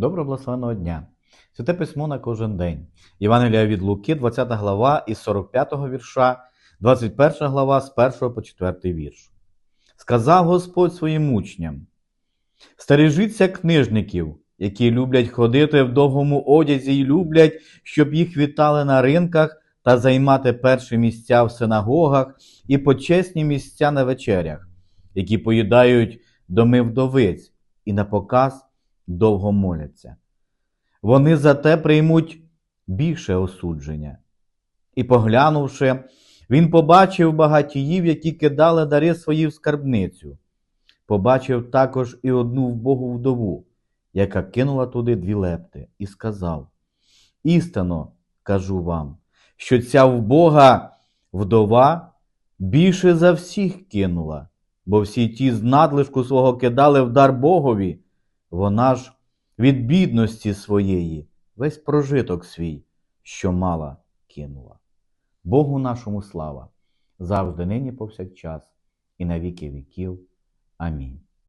Доброго благословенного дня! Святе письмо на кожен день. Євангелія від Луки, 20 глава із 45 вірша, 21 глава з 1 по 4 вірш. Сказав Господь своїм учням: Стережіться книжників, які люблять ходити в довгому одязі і люблять, щоб їх вітали на ринках та займати перші місця в синагогах і почесні місця на вечерях, які поїдають доми вдовиць і на показ довго моляться. Вони зате приймуть більше осудження. І, поглянувши, він побачив багатіїв, які кидали дари свої в скарбницю. Побачив також і одну вбогу вдову, яка кинула туди дві лепти, і сказав: Істинно кажу вам, що ця вбога вдова більше за всіх кинула, бо всі ті з надлишку свого кидали в дар Богові, вона ж від бідності своєї весь прожиток свій, що мала, кинула. Богу нашому слава, завжди нині повсякчас, і на віки віків. Амінь.